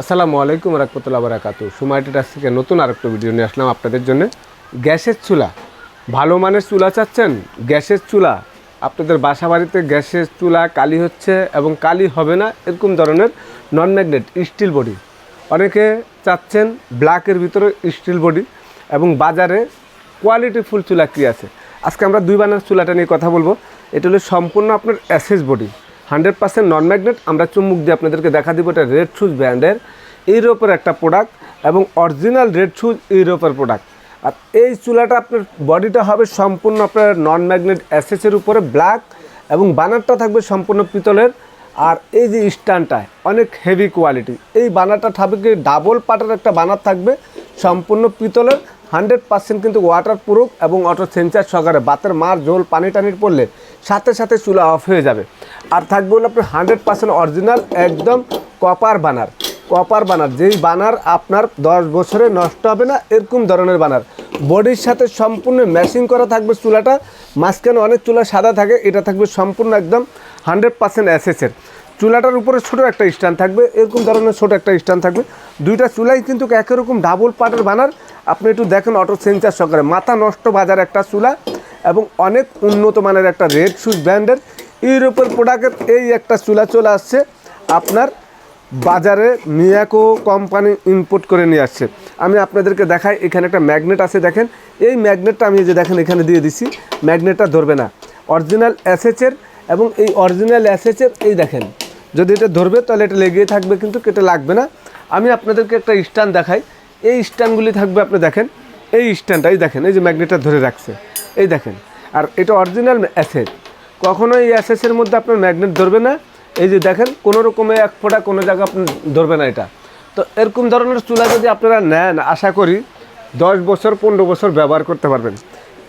আসসালামু আলাইকুম রহমতুল্লাহ বারাকাতু সুমাইটিটাস থেকে নতুন আরেকটা ভিডিও নিয়ে আসলাম আপনাদের জন্য। গ্যাসের চুলা। ভালো মানের চুলা চাচ্ছেন? গ্যাসের চুলা। আপনাদের বাসা বাড়িতে গ্যাসের চুলা কালি হচ্ছে এবং কালি হবে না, এরকম ধরনের নন ম্যাগনেট স্টিল বডি অনেকে চাচ্ছেন ব্ল্যাকের ভিতরে স্টিল বডি এবং বাজারে কোয়ালিটি ফুল চুলা কী আছে? আজকে আমরা দুই বানার চুলাটা নিয়ে কথা বলব। এটা হলো সম্পূর্ণ আপনার SS body hundred percent non magnet আমরা চুম্বুক দিয়ে আপনাদেরকে দেখা দিব এটা রেড শুজ ব্র্যান্ডের ইউরোপের একটা প্রোডাক্ট এবং অরিজিনাল রেড শুজ ইউরোপের প্রোডাক্ট আর এই চুলাটা আপনার বডিটা হবে সম্পূর্ণ আপনার নন ম্যাগনেট অ্যাসেসের উপরে ব্ল্যাক এবং বানারটা থাকবে সম্পূর্ণ পিতলের। আর এই যে স্ট্যান্ডটা, অনেক হেভি কোয়ালিটি এই বানারটা থাকবে ডাবল পাটার একটা বানার থাকবে, সম্পূর্ণ পিতলের। হান্ড্রেড পার্সেন্ট কিন্তু ওয়াটার প্রুফ এবং অটো সেন্সার সহকারে বাতের মার, জল, পানি টানির পড়লে সাথে সাথে চুলা অফ হয়ে যাবে। আর থাকবে হলো আপনার হান্ড্রেড পার্সেন্ট অরিজিনাল একদম কপার বানার কপার বানার যেই বানার আপনার দশ বছরে নষ্ট হবে না, এরকম ধরনের বানার বডির সাথে সম্পূর্ণ ম্যাচিং করা থাকবে চুলাটা। মাঝখানে অনেক চুলা সাদা থাকে, এটা থাকবে সম্পূর্ণ একদম হান্ড্রেড পার্সেন্ট অ্যাসেসের চুলাটার উপরে ছোটো একটা স্ট্যান্ড থাকবে, এরকম ধরনের ছোটো একটা স্ট্যান্ড থাকবে। দুইটা চুলাই কিন্তু একই রকম ডাবল পাটের বানার। আপনি একটু দেখেন অটো সেন্সার সহকারে। মাথা নষ্ট বাজার একটা চুলা এবং অনেক উন্নত মানের একটা রেড সুজ ব্র্যান্ডের ইউরোপের প্রোডাক্টের এই একটা চুলা চলে আসছে। আপনার বাজারে মিয়াকো কোম্পানি ইম্পোর্ট করে নিয়ে আসছে। আমি আপনাদেরকে দেখাই, এখানে একটা ম্যাগনেট আছে দেখেন। এই ম্যাগনেটটা আমি যে দেখেন, এখানে দিয়ে দিছি। ম্যাগনেটটা ধরবে না। অরিজিনাল অ্যাসেচের এবং এই অরিজিনাল অ্যাসেচের এই দেখেন। যদি এটা ধরবে, তাহলে এটা লেগেই থাকবে, কিন্তু কেটে লাগবে না। আমি আপনাদেরকে একটা স্ট্যান্ড দেখাই। এই স্ট্যান্ডগুলি থাকবে, আপনি দেখেন। এই স্ট্যান্ডটা, এই দেখেন, এই যে ম্যাগনেটটা ধরে রাখছে, এই দেখেন। আর এটা অরিজিনাল অ্যাসেট কখনো এই অ্যাসেসের মধ্যে আপনার ম্যাগনেট ধরবে না। এই যে দেখেন, কোনো রকমে এক ফোঁটা, কোনো জায়গা আপনি ধরবে না এটা। তো এরকম ধরনের চুলা যদি আপনারা নেন, আশা করি দশ বছর, পনেরো বছর ব্যবহার করতে পারবেন।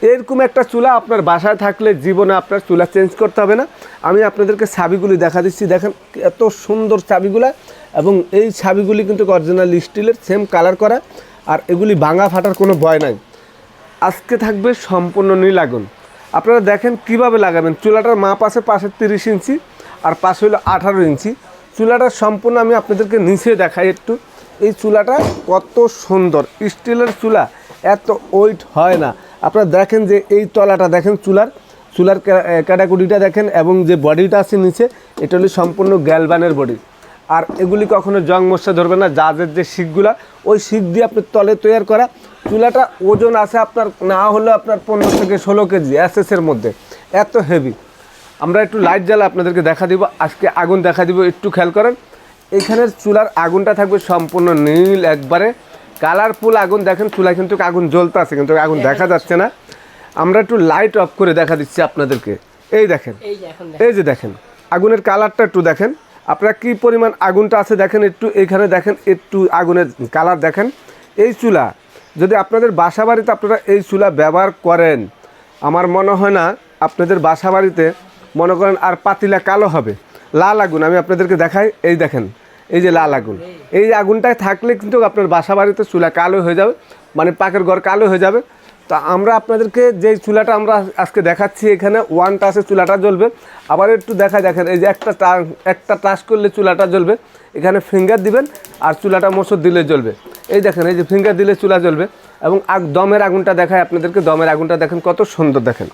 এরকম একটা চুলা আপনার বাসায় থাকলে জীবনে আপনার চুলা চেঞ্জ করতে হবে না। আমি আপনাদেরকে চাবিগুলি দেখা দিচ্ছি, দেখেন এত সুন্দর চাবিগুলা এবং এই চাবিগুলি কিন্তু অরিজিনাল স্টিলের সেম কালার করা, আর এগুলি ভাঙা ফাটার কোনো ভয় নাই। আজকে থাকবে সম্পূর্ণ নীল আগুন। আপনারা দেখেন কীভাবে লাগাবেন। চুলাটার মাপ আছে পাশে তিরিশ ইঞ্চি, আর পাশে হলো আঠারো ইঞ্চি। চুলাটা সম্পূর্ণ আমি আপনাদেরকে নিচে দেখাই একটু। এই চুলাটা কত সুন্দর। স্টিলের চুলা, এত ওয়েট হয় না। আপনারা দেখেন যে এই তলাটা দেখেন চুলার চুলার ক্যাটাকুটিটা দেখেন এবং যে বডিটা আছে নিচে, এটা হলো সম্পূর্ণ গ্যালবানের বডি। আর এগুলি কখনো জং মশা ধরবে না, জাজের যে শিকগুলা, ওই শিখ দিয়ে আপনি তলে তৈরি করা। চুলাটা ওজন আছে আপনার, না হলে আপনার পনেরো থেকে ষোলো কেজি অ্যাসেসের মধ্যে। এত হেভি আমরা একটু লাইট জ্বালা আপনাদেরকে দেখা দিব, আজকে আগুন দেখা দিব, একটু খেয়াল করেন। এখানের চুলার আগুনটা থাকবে সম্পূর্ণ নীল একবারে। কালারফুল আগুন দেখেন চুলায় কিন্তু আগুন জ্বলতে আছে কিন্তু আগুন দেখা যাচ্ছে না। আমরা একটু লাইট অফ করে দেখা দিচ্ছি আপনাদেরকে। এই দেখেন এই যে এখন দেখেন। আগুনের কালারটা একটু দেখেন। আপনারা কি পরিমাণ আগুনটা আছে দেখেন একটু এইখানে দেখেন একটু আগুনের কালার দেখেন। এই চুলা যদি আপনাদের বাসা বাড়িতে আপনারা এই চুলা ব্যবহার করেন আমার মনে হয় না আপনাদের বাসা বাড়িতে মনে করেন আর পাতিলা কালো হবে। লাল আগুন আমি আপনাদেরকে দেখাই এই দেখেন। এই যে লাল আগুন। এই আগুনটায় থাকলে কিন্তু আপনার বাসা বাড়িতে চুলা কালো হয়ে যাবে মানে পাকের ঘর কালো হয়ে যাবে। তা আমরা আপনাদেরকে যে চুলাটা আমরা আজকে দেখাচ্ছি এখানে, ওয়ান টাসে চুলাটা জ্বলবে। আবার একটু দেখা দেখেন এই যে একটা একটা টাচ করলে চুলাটা জ্বলবে। এখানে ফিঙ্গার দিবেন আর চুলাটা মোসর দিলে জ্বলবে। এই দেখেন, এই যে ফিঙ্গার দিলে চুলা জ্বলবে এবং আগ, দমের আগুনটা দেখায় আপনাদেরকে। দমের আগুনটা দেখেন কত সুন্দর দেখেন।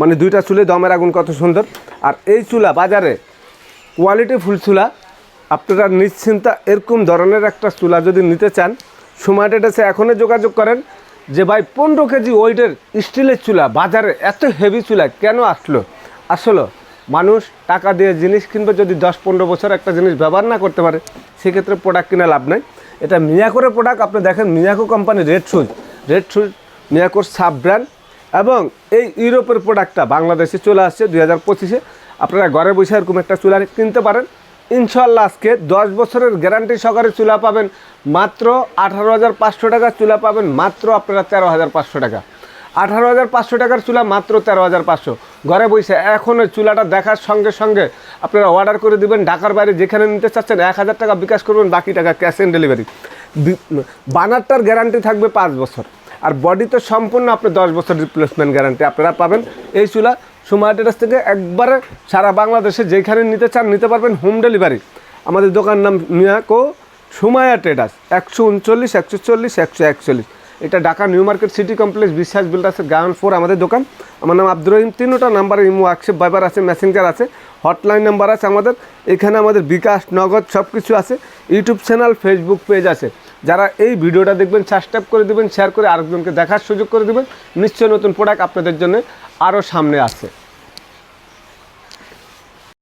মানে দুইটা চুলে দমের আগুন কত সুন্দর। আর এই চুলা বাজারে কোয়ালিটি ফুল চুলা আপনারা নিশ্চিন্তা এরকম ধরনের একটা চুলা যদি নিতে চান সময় ডেটেসে এখনই যোগাযোগ করেন যে, ভাই, পনেরো কেজি ওয়েটের স্টিলের চুলা, বাজারে এত হেভি চুলা কেন আসলো? আসলো মানুষ টাকা দিয়ে জিনিস কিনবে যদি দশ পনেরো বছর একটা জিনিস ব্যবহার না করতে পারে, সেক্ষেত্রে প্রোডাক্ট কিনে লাভ নাই। এটা মিয়াকোরের প্রোডাক্ট আপনি দেখেন Miyako company red shoes red shoes মিয়াকোর sub brand এবং এই ইউরোপের প্রোডাক্টটা বাংলাদেশে চলে আসছে দুই হাজার পঁচিশে। আপনারা ঘরে বসে এরকম একটা চুলা কিনতে পারেন। ইনশাল্লাহ আজকে দশ বছরের গ্যারান্টি সহকারে চুলা পাবেন মাত্র আঠারো হাজার পাঁচশো টাকার চুলা পাবেন মাত্র আপনারা তেরো হাজার পাঁচশো টাকা। আঠারো হাজার পাঁচশো টাকার চুলা মাত্র তেরো হাজার পাঁচশো। ঘরে বসে এখন ওই চুলাটা দেখার সঙ্গে সঙ্গে আপনারা অর্ডার করে দিবেন, ঢাকার বাইরে যেখানে নিতে চাচ্ছেন এক হাজার টাকা বিকাশ করবেন, বাকি টাকা ক্যাশ অন ডেলিভারি। বানারটার গ্যারান্টি থাকবে পাঁচ বছর। আর বডি তো সম্পূর্ণ আপনি দশ বছর রিপ্লেসমেন্ট গ্যারান্টি আপনারা পাবেন। এই চুলা সুমার টেরাস থেকে একবারে সারা বাংলাদেশে যেখানে নিতে চান, নিতে পারবেন হোম ডেলিভারি। আমাদের দোকান নাম মিয়াকো সুমায়া ট্রেডার্স একশো উনচল্লিশ, একশো চল্লিশ, একশো একচল্লিশ। এটা Dhaka new market city complex, Biswas বিল্ডার্সের ground four আমাদের দোকান। আমার নাম আব্দুর রহিম তিনটা নাম্বার ইমো ওয়ার্কশপ বাইবার আছে, মেসেঞ্জার আছে, হটলাইন নাম্বার আছে আমাদের। এখানে আমাদের বিকাশ, নগদ সব কিছু আছে। ইউটিউব চ্যানেল, ফেসবুক পেজ আছে। যারা এই ভিডিওটা দেখবেন, সাবস্ক্রাইব করে দেবেন শেয়ার করে আরেকজনকে দেখার সুযোগ করে দেবেন। নিশ্চয়ই নতুন প্রোডাক্ট আপনাদের জন্য আরও সামনে আছে।